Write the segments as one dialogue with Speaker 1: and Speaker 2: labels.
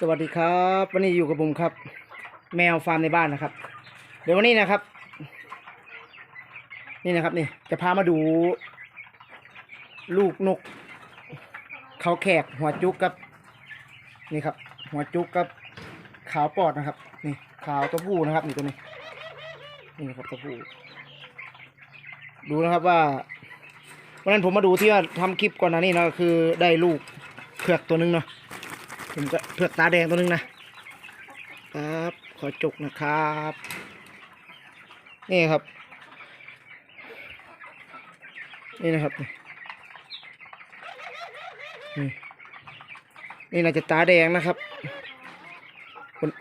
Speaker 1: สวัสดีครับ วันนี้อยู่กับผมครับ แมวฟาร์มในบ้านนะครับ เดี๋ยววันนี้นะครับ นี่นะครับนี่จะพามาดู ลูกนกเขาแขกหัวจุกกับ นี่ครับ หัวจุกกับขาวปอดนะครับ นี่ขาวตัวผู้นะครับนี่ตัวนี้ นี่ครับตัวผู้ดูนะครับว่าวันนั้นผมมาดูที่ว่าทำคลิปก่อนหน้านี้นะคือได้ลูกเผือกตัวหนึงเนาะ ผมก็เผือกตาแดงตัวหนึงนะครับขอจุกนะครับ นี่ครับ นี่นะครับนี่นี่น่าจะตาแดงนะครับ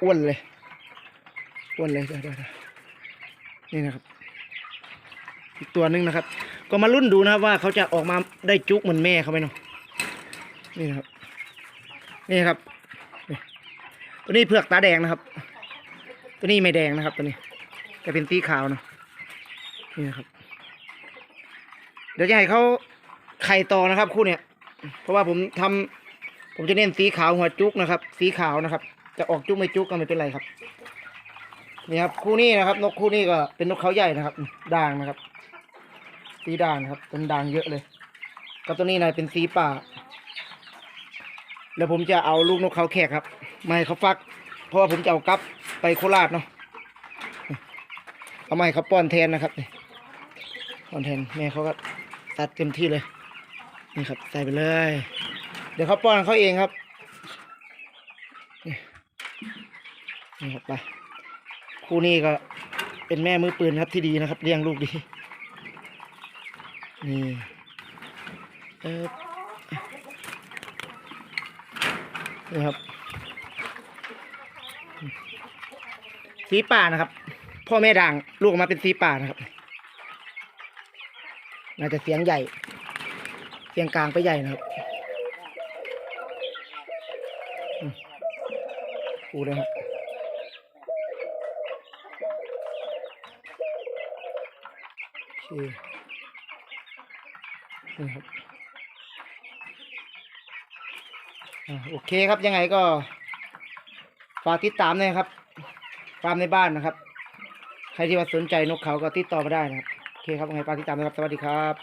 Speaker 1: อ้วนๆเลยอ้วนเลยเดี๋ยวนี่นะครับ อีกตัวหนึงนะครับ ก็มารุ่นดูนะครับว่าเขาจะออกมาได้จุกเหมือนแม่เขาไหมเนาะนี่นะครับ นี่ครับ ตัวนี้เผือกตาแดงนะครับ ตัวนี้ไม่แดงนะครับ ตัวนี้จะเป็นสีขาวนะนี่นะครับ เดี๋ยวจะให้เขาไข่ต่อนะครับ คู่เนี้ยเพราะว่าผมทำผมจะเน้นสีขาวหัวจุกนะครับ สีขาวนะครับ จะออกจุกไม่จุกก็ไม่เป็นไรครับนี่ครับคู่นี้นะครับ นกคู่นี้ก็เป็นนกเขาใหญ่นะครับ ด่างนะครับ สีด่างครับเป็นด่างเยอะเลย กับตัวนี้นะเป็นสีป่า แล้วผมจะเอาลูกนกเขาแขกครับมาให้เขาฟัก เพราะว่าผมจะเอากลับไปโคราชเนาะเอามาให้เขาป้อนแทนนะครับนี่ป้อนแทนแม่เขาก็ตัดเต็มที่เลย นี่ครับใส่ไปเลย เดี๋ยวเขาป้อนเขาเองครับนี่นี่ครับไปคู่นี้ก็เป็นแม่มือปืนครับที่ดีนะครับเลี้ยงลูกดีนี่เออ นี่ครับ สีป่านะครับ พ่อแม่ด่างลูกออกมาเป็นสีป่านะครับ น่าจะเสียงใหญ่ เสียงกลางไปใหญ่นะครับอูเลยครับโอเคนี่ครับ อ่า โอเคครับยังไงก็ ฝากติดตามเลยครับฟาร์มในบ้านนะครับ ใครที่ว่าสนใจนกเขาก็ติดต่อมาได้นะครับ โอเคครับยังไงฝากติดตามนะครับ สวัสดีครับ